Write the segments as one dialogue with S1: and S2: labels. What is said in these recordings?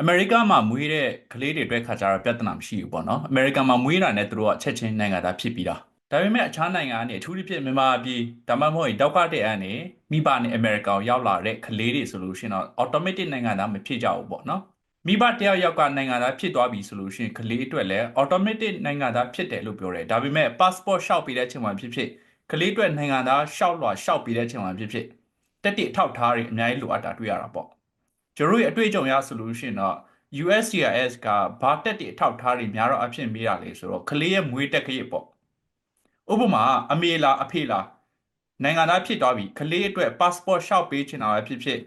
S1: အမေရိကမှာမွေးတဲ့ကလေးတွေအတွက်ခါကြတော့ပြဿနာမရှိဘူးပေါ့နော်အမေရိကန်မှာမွေးတာနဲ့သူတို့ကချက်ချင်းနိုင်ငံသားဖြစ်ပြီးတာဒါပေမဲ့အခြားနိုင်ငံကနေအထူးသဖြင့်မြန်မာပြည်ဒါမှမဟုတ်ရင်တောက်ကတဲ့အနေမိဘနဲ့အမေရိကန်ကိုရောက်လာတဲ့ကလေးတွေဆိုလို့ရှိရင်တော့ automatic နိုင်ငံသားမဖြစ်ကြဘူးပေါ့နော်မိဘတယောက်ယောက်ကနိုင်ငံသားဖြစ်သွားပြီဆိုလို့ရှိရင်ကလေးအတွက်လည်း automatic နိုင်ငံသားဖြစ်တယ်လို့ပြောတယ်ဒါပေမဲ့ passport ရှောက်ပေးတဲ့အချိန်မှာဖြစ်ဖြစ်ကလေးအတွက်နိုင်ငံသားရှောက်လွှာရှောက်ပေးတဲ့အချိန်မှာဖြစ်ဖြစ်တက်တိအထောက်ထားတွေအများကြီးလိုအပ်တာတွေ့ရတာပေါ့ ကျွန်တော်တို့ရဲ့အတွေ့အကြုံရဆိုလို့ရှိရင်တော့ USCIS ကဘာတက်တဲ့အထောက်အထားတွေများတော့အဖြစ်မေးတာလေဆိုတော့ကလေးရဲ့မွေးတက်ကလေးပေါ့ဥပမာအမေလားအဖေလားနိုင်ငံသားဖြစ်သွားပြီကလေးအတွက် passport ရှောက်ပေးချင်တာပဲဖြစ်ဖြစ်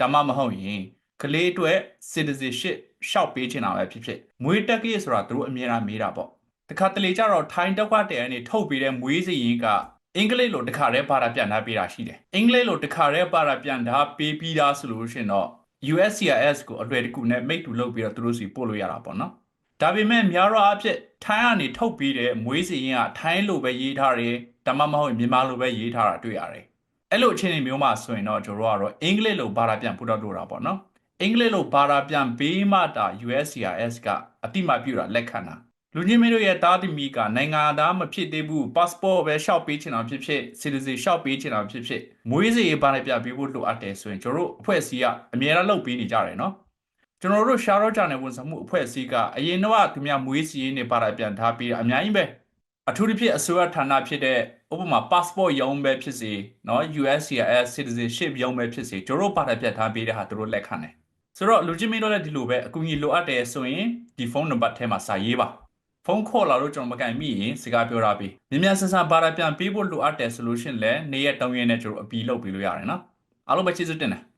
S1: ဒါမှမဟုတ်ရင်ကလေးအတွက် citizenship ရှောက်ပေးချင်တာပဲဖြစ်ဖြစ်မွေးတက်ကလေးဆိုတာသူတို့အမြဲတမ်းမေးတာပေါ့တခါတလေကျတော့ထိုင်းတောက်ကတဲ့အနေထုတ်ပေးတဲ့မွေးစီရင်ကအင်္ဂလိပ်လိုတခါတည်းပါတာပြန်ထားပေးတာရှိတယ်အင်္ဂလိပ်လိုတခါတည်းပါတာပြန်ထားပေးပြီးသားဆိုလို့ရှိရင်တော့ USCIS ကိုအလွယ်တကူနဲ့မိတ်တူလုပ်ပြီးတော့သူတို့စီပို့လို့ရတာပေါ့နော်ဒါပေမဲ့များတော့အဖြစ်ထိုင်းကနေထုတ်ပြီးတဲ့မွေးစီရင်ကထိုင်းလိုပဲရေးထားတယ်ဒါမှမဟုတ်မြန်မာလိုပဲရေးထားတာတွေ့ရတယ်အဲ့လိုအခြေအနေမျိုးမှာဆိုရင်တော့ကျွန်တော်တို့ကတော့အင်္ဂလိပ်လိုဘာသာပြန်ပို့တော့လို့တာပေါ့နော်အင်္ဂလိပ်လိုဘာသာပြန်ပေးမှတာ USCIS ကအတိမတ်ပြတာလက်ခံတာ လူကြီးမင်းတို့ရဲ့တားတိမီကနိုင်ငံသားမဖြစ်သေးဘူး passport ပဲရှောက်ပေးချင်တာဖြစ်ဖြစ် citizen ရှောက်ပေးချင်တာဖြစ်ဖြစ်မွေးစီရေးဘာနဲ့ပြပေးဖို့လိုအပ်တယ်ဆိုရင်ကျွန်တော်တို့အဖွဲ့အစည်းကအများအားလုပ်ပေးနေကြတယ်နော်ကျွန်တော်တို့ရှားတော့ကြတဲ့ဝန်ဆောင်မှုအဖွဲ့အစည်းကအရင်တော့သူများမွေးစီရေးနေပါတာပြန်ထားပြီးတာအများကြီးပဲအထူးသဖြင့်အစိုးရဌာနဖြစ်တဲ့ဥပမာ passport ရုံးပဲဖြစ်စေเนาะ USCIS citizenship ရုံးပဲဖြစ်စေကျွန်တော်တို့ပါတာပြန်ထားပေးတဲ့ဟာတို့လက်ခံတယ်ဆိုတော့လူချင်းမင်းတို့လည်းဒီလိုပဲအကူအညီလိုအပ်တယ်ဆိုရင်ဒီဖုန်းနံပါတ်ထဲမှာစာရေးပါ ဖုန်းခေါ်လာလို့ကျွန်တော်မကင်မိရင်စကားပြောရပြီမြင်မြန်ဆန်ဆန်ဘာသာပြန်ပေးဖို့လိုအပ်တယ်ဆိုလို့ရှရင်လည်းနေရက်တောင်းရင်းနဲ့ကျွန်တော်အပီလုပ်ပေးလို့ရတယ်နော်အားလုံးပဲကျေးဇူးတင်တယ်